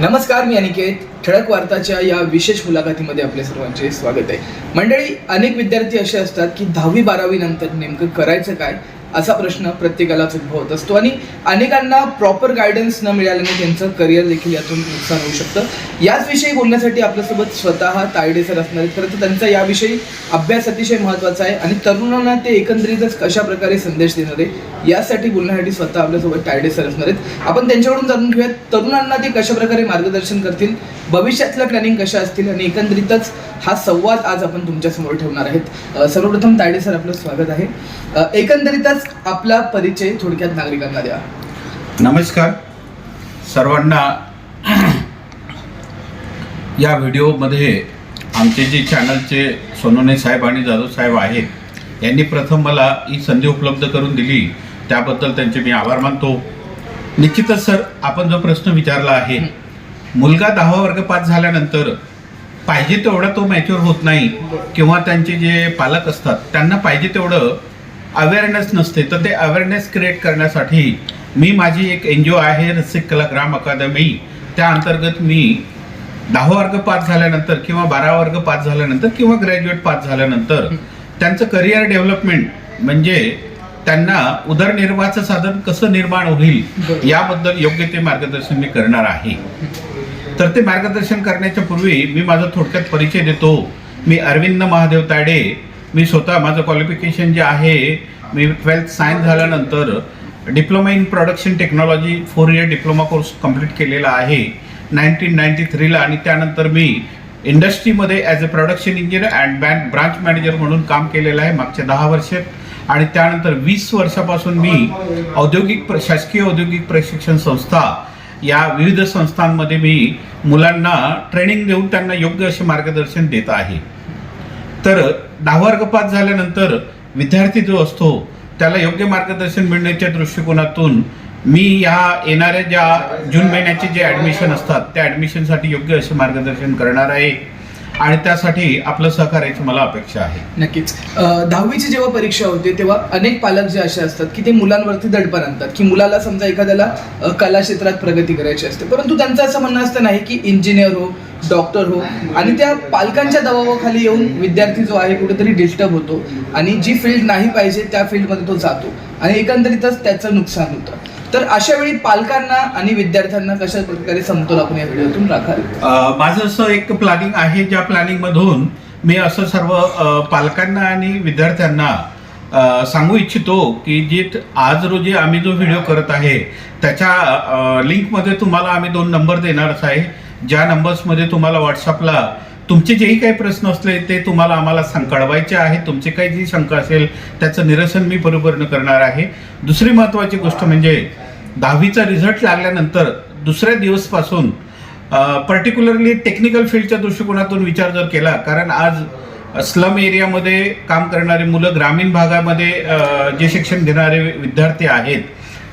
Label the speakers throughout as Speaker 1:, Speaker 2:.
Speaker 1: नमस्कार मी अनिकेत. ठळक वार्ताच्या या विशेष मुलाखतीमध्ये आपल्या सर्वांचे स्वागत आहे. मंडळी अनेक विद्यार्थी असे असतात की दहावी बारावी नंतर नेमकं करायचं काय? असा प्रश्न प्रत्येकालाच उद्भवत असतो. आणि अनेकांना प्रॉपर गायडन्स न मिळाल्याने त्यांचं करिअर देखील यातून नुकसान होऊ शकतं. याच विषयी बोलण्यासाठी आपल्यासोबत स्वतः तायडे सर असणार आहेत. खरं तर त्यांचा याविषयी अभ्यास अतिशय महत्त्वाचा आहे. आणि तरुणांना ते एकंदरीतच कशा प्रकारे संदेश देणार आहे यासाठी बोलण्यासाठी स्वतः आपल्यासोबत तायडे सर असणार आहेत. आपण त्यांच्याकडून जाणून घेऊयात तरुणांना ते कशा प्रकारे मार्गदर्शन करतील भविष्यातल्या प्लॅनिंग कशा असतील आणि एकंदरीतच हा संवाद आज आपण तुमच्यासमोर ठेवणार आहेत. सर्वप्रथम तायडे सर आपलं स्वागत आहे. एकंदरीतच एकंदरीतच आपला परिचय थोडक्यात नागरिकांना द्या.
Speaker 2: नमस्कार. सर्वांना या व्हिडिओमध्ये आमचे जे चॅनलचे सोनोने साहेब आणि जाधव साहेब आहेत यांनी प्रथम मला ही संधी उपलब्ध करून दिली. त्याबद्दल त्यांचे मी आभार मानतो. निश्चितच सर आपण जो प्रश्न विचारला आहे मुलगा दहावा वर्ग पास झाल्यानंतर पाहिजे तेवढा तो मॅच्युअर होत नाही किंवा त्यांचे जे पालक असतात त्यांना पाहिजे तेवढं अवेअरनेस नसते तर ते अवेअरनेस क्रिएट करण्यासाठी मी माझी एक एन जी ओ आहे रसिक कलाग्राम अकादमी त्या अंतर्गत मी दहावा वर्ग पास झाल्यानंतर किंवा बारावा वर्ग पास झाल्यानंतर किंवा ग्रॅज्युएट पास झाल्यानंतर त्यांचं करिअर डेव्हलपमेंट म्हणजे त्यांना उदरनिर्वाहाचं साधन कसं निर्माण होईल. याबद्दल योग्य ते मार्गदर्शन मी करणार आहे. तर ते मार्गदर्शन करण्याच्या पूर्वी मी माझा थोडक्यात परिचय देतो. मी अरविंद महादेव ताडे मी स्वतः माझं क्वालिफिकेशन जे आहे मी ट्वेल्थ सायन्स झाल्यानंतर diploma in production technology four year diploma course complete केलेला आहे नाईन्टीन नाईन्टी थ्रीला आणि त्यानंतर मी इंडस्ट्रीमध्ये as a production engineer and bank branch manager म्हणून काम केलेलं आहे मागच्या दहा वर्षात. आणि त्यानंतर वीस वर्षापासून मी औद्योगिक प्र- शासकीय औद्योगिक प्रशिक्षण संस्था या विविध संस्थांमध्ये मी मुलांना ट्रेनिंग देऊन त्यांना योग्य असे मार्गदर्शन देत आहे. तर दहावा वर्ग पास झाल्यानंतर विद्यार्थी जो असतो त्याला योग्य मार्गदर्शन मिळण्याच्या दृष्टिकोनातून मी या येणाऱ्या ज्या जून महिन्याचे जे ॲडमिशन असतात त्या ॲडमिशनसाठी योग्य असे मार्गदर्शन करणार आहे आणि त्यासाठी आपलं सहकार्याची मला अपेक्षा आहे.
Speaker 1: नक्कीच. दहावीची जेव्हा परीक्षा होते तेव्हा अनेक पालक जे असे असतात की ते मुलांवरती दडपण आणतात. की मुलाला समजा एखाद्याला कला क्षेत्रात प्रगती करायची असते. परंतु त्यांचं असं म्हणणं असतं नाही की इंजिनियर हो डॉक्टर हो. आणि त्या पालकांच्या दबावाखाली येऊन विद्यार्थी जो आहे कुठेतरी डिस्टर्ब होतो. आणि जी फील्ड नाही पाहिजे त्या फील्डमध्ये तो जातो. आणि एकंदरीतच त्याचं नुकसान होतं. तर अशा वेळी पालकांना आणि विद्यार्थ्यांना कशा प्रकारे समतोल आपण या व्हिडिओतून राखाल?
Speaker 2: माझं असं एक प्लॅनिंग आहे ज्या प्लॅनिंगमधून मी असं सर्व पालकांना आणि विद्यार्थ्यांना सांगू इच्छितो की जे आज रोजी आम्ही जो व्हिडिओ करत आहे त्याच्या लिंकमध्ये तुम्हाला आम्ही दोन नंबर देणारच आहे. ज्या नंबर्समध्ये तुम्हाला व्हॉट्सअपला तुमचे जेही काही प्रश्न असले ते तुम्हाला आम्हाला सांग कळवायचे आहे. तुमचे काही जी शंका असेल त्याचं निरसन मी बरोबरनं करणार आहे. दुसरी महत्त्वाची गोष्ट म्हणजे दहावीचा रिझल्ट लागल्यानंतर दुसऱ्या दिवसपासून पर्टिक्युलरली टेक्निकल फील्डच्या दृष्टिकोनातून विचार जर केला कारण आज स्लम एरियामध्ये काम करणारी मुलं ग्रामीण भागामध्ये जे शिक्षण घेणारे विद्यार्थी आहेत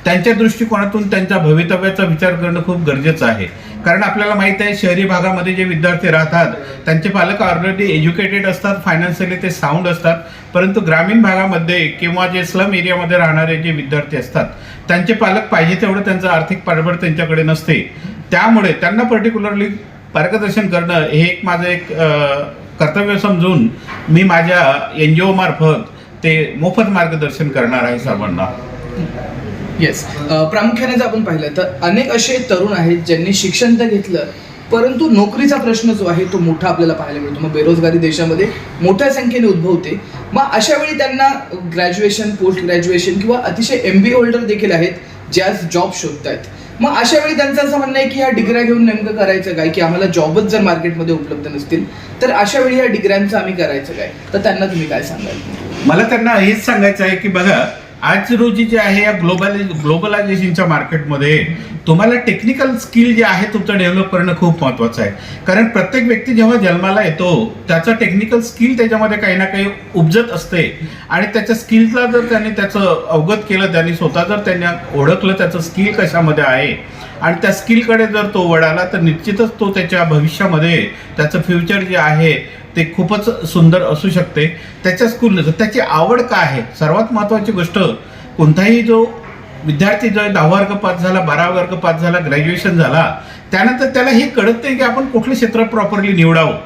Speaker 2: त्यांच्या दृष्टिकोनातून त्यांच्या भवितव्याचा विचार करणं खूप गरजेचं आहे. कारण आपल्याला माहीत आहे शहरी भागामध्ये जे विद्यार्थी राहतात त्यांचे पालक ऑलरेडी एज्युकेटेड असतात फायनान्शियली ते साऊंड असतात. परंतु ग्रामीण भागामध्ये किंवा जे स्लम एरियामध्ये राहणारे जे विद्यार्थी असतात त्यांचे पालक पाहिजे तेवढं त्यांचं आर्थिक पाठबळ त्यांच्याकडे नसते. त्यामुळे त्यांना पर्टिक्युलरली मार्गदर्शन करणं हे एक माझं एक कर्तव्य समजून मी माझ्या एन जी ओमार्फत ते मोफत मार्गदर्शन करणार आहे सर्वांना.
Speaker 1: येस प्रामुख्याने जर आपण पाहिलं तर अनेक असे तरुण आहेत ज्यांनी शिक्षण तर घेतलं परंतु नोकरीचा प्रश्न जो आहे तो मोठा आपल्याला पाहायला मिळतो. मग बेरोजगारी देशामध्ये मोठ्या संख्येने उद्भवते मग अशा वेळी त्यांना ग्रॅज्युएशन पोस्ट ग्रॅज्युएशन किंवा अतिशय एम बी होल्डर देखील आहेत जे आज जॉब शोधत आहेत मग अशा वेळी त्यांचं असं म्हणणं आहे की ह्या डिग्र्या घेऊन नेमकं करायचं काय? की आम्हाला जॉबच जर मार्केटमध्ये उपलब्ध नसतील तर अशा वेळी ह्या डिग्र्यांचं आम्ही करायचं काय? तर त्यांना तुम्ही काय सांगाल?
Speaker 2: मला त्यांना हेच सांगायचं आहे की बघा आज रोजी जे आहे या ग्लोबल ग्लोबलायझेशनच्या मार्केटमध्ये तुम्हाला टेक्निकल स्किल जे आहे तुमचं डेव्हलप करणं खूप महत्त्वाचं आहे. कारण प्रत्येक व्यक्ती जेव्हा जन्माला येतो त्याचं टेक्निकल स्किल त्याच्यामध्ये काही ना काही उपजत असते. आणि त्याच्या स्किलला जर त्यांनी त्याचं अवगत केलं त्यांनी स्वतः जर त्यांना ओळखलं त्याचं स्किल कशामध्ये आहे आणि त्या स्किलकडे जर तो वळाला तर निश्चितच तो त्याच्या भविष्यामध्ये त्याचं फ्युचर जे आहे ते खूपच सुंदर असू शकते. त्याच्या स्कूल त्याची आवड काय आहे? सर्वात महत्त्वाची गोष्ट कोणताही जो विद्यार्थी जो आहे दहावा वर्ग पास झाला बारावा वर्ग पास झाला ग्रॅज्युएशन झाला त्यानंतर त्याला हे कळत नाही की आपण कुठलं क्षेत्र प्रॉपरली निवडावं.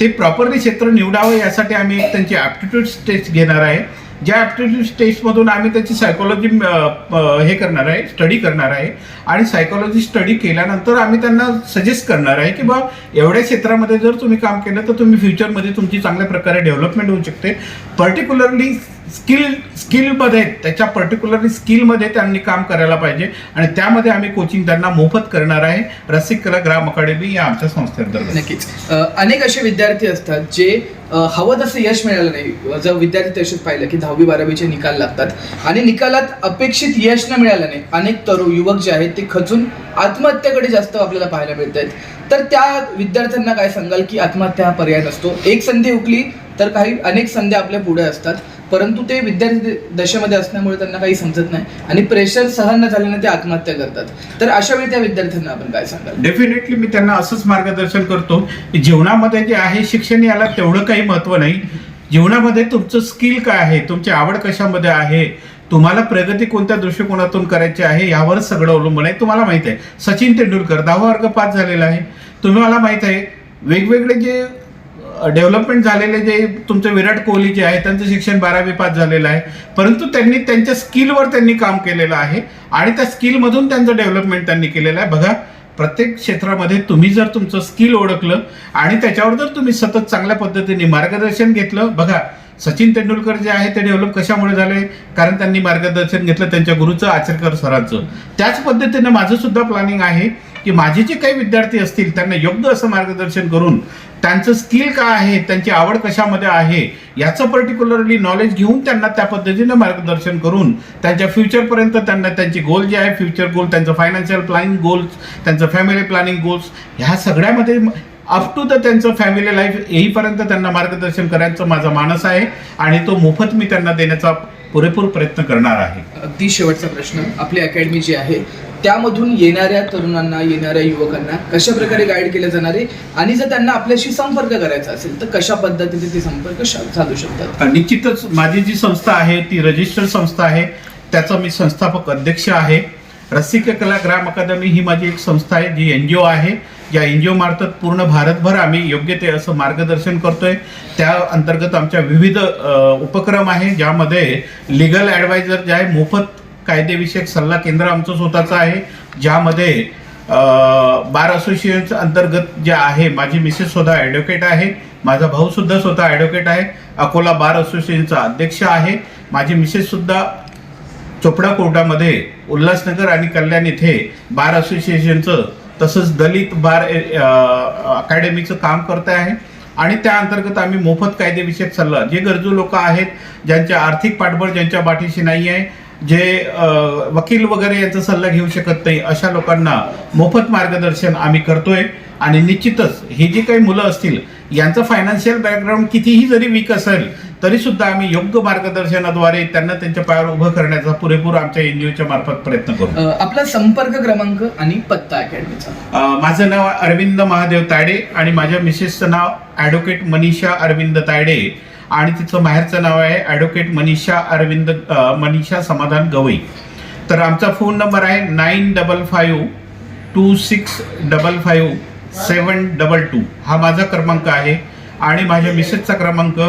Speaker 2: ते प्रॉपरली क्षेत्र निवडावं यासाठी आम्ही एक त्यांची ॲप्टिट्यूड टेस्ट घेणार आहे. ज्या ॲप्टिट्यूड टेस्टमधून आम्ही त्याची सायकोलॉजी हे करणार आहे स्टडी करणार आहे आणि सायकोलॉजी स्टडी केल्यानंतर आम्ही त्यांना सजेस्ट करणार आहे की बा एवढ्या क्षेत्रामध्ये जर तुम्ही काम केलं तर तुम्ही फ्युचरमध्ये तुमची चांगल्या प्रकारे डेव्हलपमेंट होऊ शकते. पर्टिक्युलरली स्किल स्किलमध्ये त्याच्या पर्टिक्युलरली स्किलमध्ये त्यांनी काम करायला पाहिजे. आणि त्यामध्ये आम्ही कोचिंग त्यांना मोफत करणार आहे. रसिक कला ग्राम अकादमी या आमच्या संस्थेअंतर्गत.
Speaker 1: नक्कीच. अनेक असे विद्यार्थी असतात जे हवं तसं यश मिळालं नाही. जर विद्यार्थी तसेच पाहिलं की दहावी बारावीचे निकाल लागतात. आणि निकालात अपेक्षित यश न मिळालं नाही अनेक तरुण युवक जे आहेत ते खचून आत्महत्येकडे जास्त आपल्याला पाहायला मिळत आहेत तर त्या विद्यार्थ्यांना काय सांगाल की आत्महत्या हा पर्याय नसतो. एक संधी हुकली तर काही अनेक संध्या आपल्या पुढे असतात. परंतु ते विद्यार्थी दशेमध्ये असल्यामुळे त्यांना काही समजत नाही आणि प्रेशर सहन न झाल्याने ते आत्महत्या करतात. तर अशा वेळी त्या विद्यार्थ्यांना आपण काय सांगाल?
Speaker 2: डेफिनेटली मी त्यांना असंच मार्गदर्शन करतो की जीवनामध्ये जे आहे शिक्षण याला तेवढं काही महत्त्व नाही. जीवनामध्ये तुमचं स्किल काय आहे? तुमची आवड कशामध्ये आहे? तुम्हाला प्रगती कोणत्या दृष्टिकोनातून करायची आहे? यावरच सगळं अवलंबून आहे. तुम्हाला माहीत आहे. सचिन तेंडुलकर दहावा वर्ग पास झालेला आहे. तुम्हाला माहीत आहे वेगवेगळे जे डेव्हलपमेंट झालेले जे तुमचे विराट कोहली जे आहे त्यांचं शिक्षण बारावी पास झालेलं आहे. परंतु त्यांनी त्यांच्या स्किलवर त्यांनी काम केलेलं आहे आणि त्या स्किलमधून त्यांचं डेव्हलपमेंट त्यांनी केलेलं आहे. बघा प्रत्येक क्षेत्रामध्ये तुम्ही जर तुमचं स्किल ओळखलं आणि त्याच्यावर जर तुम्ही सतत चांगल्या पद्धतीने मार्गदर्शन घेतलं बघा सचिन तेंडुलकर जे आहे ते डेव्हलप कशामुळे झाले? कारण त्यांनी मार्गदर्शन घेतलं त्यांच्या गुरुचं आचरकर सरांचं. त्याच पद्धतीनं माझं सुद्धा प्लॅनिंग आहे की माझे जे काही विद्यार्थी असतील त्यांना योग्य असं मार्गदर्शन करून त्यांचं स्किल काय आहे त्यांची आवड कशामध्ये आहे याचं पर्टिक्युलरली नॉलेज घेऊन त्यांना त्या पद्धतीनं मार्गदर्शन करून त्यांच्या फ्युचरपर्यंत त्यांना त्यांची गोल जे आहे फ्युचर गोल त्यांचं फायनान्शियल प्लॅनिंग गोल्स त्यांचं फॅमिली प्लॅनिंग गोल्स ह्या सगळ्यामध्ये अप टू द त्यांचं फॅमिली लाईफ येईपर्यंत त्यांना मार्गदर्शन करायचं माझा मानस आहे आणि तो मोफत मी त्यांना देण्याचा पुरेपूर प्रयत्न करणार आहे.
Speaker 1: अगदी शेवटचा प्रश्न आपली अकॅडमी जी आहे त्यामधून येणाऱ्या तरुणांना येणाऱ्या युवकांना कशा प्रकारे गाईड केलं जाणार आहे? आणि जर त्यांना आपल्याशी संपर्क करायचा असेल तर कशा पद्धतीने ते संपर्क साधू शकतात?
Speaker 2: निश्चितच माझी जी संस्था आहे ती रजिस्टर्ड संस्था आहे. त्याचा मी संस्थापक अध्यक्ष आहे. रसिक कला ग्राम अकादमी ही माझी एक संस्था आहे जी एन जी ओ आहे. या एन जी ओ मार्फत पूर्ण भारतभर आम्ही योग्य ते असं मार्गदर्शन करतोय. त्या अंतर्गत आमच्या विविध उपक्रम आहे ज्यामध्ये लिगल ॲडवायझर जे आहे मोफत कायदेविषयक सल्ला केंद्र आमचं स्वतःचं आहे ज्यामध्ये बार असोसिएशन अंतर्गत जे आहे माझी मिसेस स्वतः ॲडव्होकेट आहे माझा भाऊ सुद्धा स्वतः ॲडव्होकेट आहे अकोला बार असोसिएशनचा अध्यक्ष आहे माझी मिसेस सुद्धा चोपडा कोर्टामध्ये उल्हासनगर आणि कल्याण इथे बार असोसिएशनचं तसंच दलित बार अकॅडमीचं काम करत आहे. आणि त्या अंतर्गत आम्ही मोफत कायदेविषयक सल्ला जे गरजू लोक आहेत ज्यांचे आर्थिक पाठबळ ज्यांच्या पाठीशी नाही आहे जे वकील वगैरे यांचा सल्ला घेऊ शकत नाही अशा लोकांना मोफत मार्गदर्शन आम्ही करतोय. आणि निश्चितच ही जी काही मुलं असतील यांचं फायनान्शियल बॅकग्राऊंड कितीही जरी वीक असेल तरी सुद्धा आम्ही योग्य मार्गदर्शनाद्वारे त्यांना त्यांच्या पायावर उभं करण्याचा पुरेपूर आमच्या एनजीओच्या मार्फत प्रयत्न करू.
Speaker 1: आपला संपर्क क्रमांक आणि पत्ता अकॅडमीचा.
Speaker 2: माझं नाव अरविंद महादेव तायडे आणि माझ्या मिसेसचं नाव ॲडव्होकेट मनीषा अरविंद तायडे आणि तिचं माहेरचं नाव आहे ॲडव्होकेट मनीषा अरविंद मनीषा समाधान गवई. तर आमचा फोन नंबर आहे nine double five two six double five seven double two. हा माझा क्रमांक आहे. आणि माझ्या मिसेसचा क्रमांक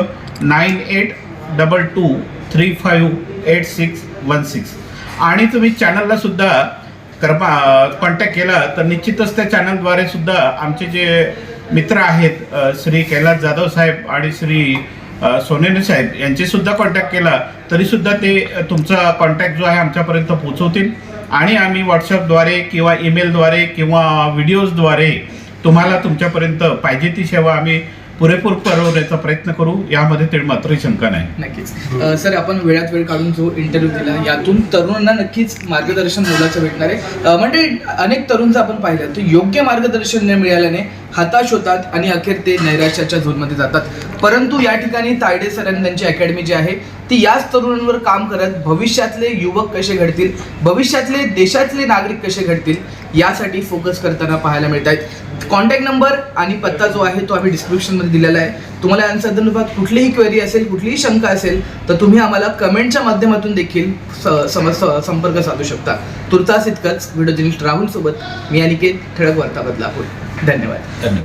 Speaker 2: nine eight double two three five eight six one six. आणि तुम्ही चॅनलला सुद्धा क्रमा कॉन्टॅक्ट केला तर निश्चितच त्या चॅनलद्वारे सुद्धा आमचे जे मित्र आहेत श्री कैलास जाधव साहेब आणि श्री सोनेने साहेब यांचे सुद्धा कॉन्टॅक्ट केला तरी सुद्धा ते तुमचा कॉन्टॅक्ट जो आहे आमच्यापर्यंत पोहोचवतील. आणि आम्ही व्हॉट्सअपद्वारे किंवा ईमेलद्वारे किंवा व्हिडिओजद्वारे तुम्हाला तुमच्यापर्यंत पाहिजे ती सेवा आम्ही पुरेपूर पुरवण्याचा प्रयत्न करू. यामध्ये ते मात्र शंका नाही.
Speaker 1: नक्कीच. सर आपण वेळात वेळ काढून जो इंटरव्ह्यू दिला यातून तरुणांना नक्कीच मार्गदर्शन मोलाचं भेटणार आहे. म्हणजे अनेक तरुणचं आपण पाहिलं तर योग्य मार्गदर्शन न मिळाल्याने हताश होतात आणि अखेर ते नैराश्याच्या झोनमध्ये जातात. परंतु या ठिकाणी तायडे सरांनी त्यांची अकॅडमी जी आहे ती याच तरुणांवर काम करत भविष्यातले युवक कसे घडतील भविष्यातले देशातले नागरिक कसे घडतील यासाठी फोकस करताना पाहायला मिळत आहेत कॉन्टॅक्ट नंबर आणि पत्ता जो आहे तो आम्ही डिस्क्रिप्शनमध्ये दिलेला आहे. तुम्हाला या संदर्भात कुठलीही क्वेरी असेल कुठलीही शंका असेल तर तुम्ही आम्हाला कमेंटच्या माध्यमातून देखील स- स- संपर्क साधू शकता. तुर्तास इतकंच व्हिडिओ जर्नलिस्ट राहुलसोबत मी अनिकेत ठळक वार्ता बदलापूर धन्यवाद.
Speaker 2: धन्यवाद.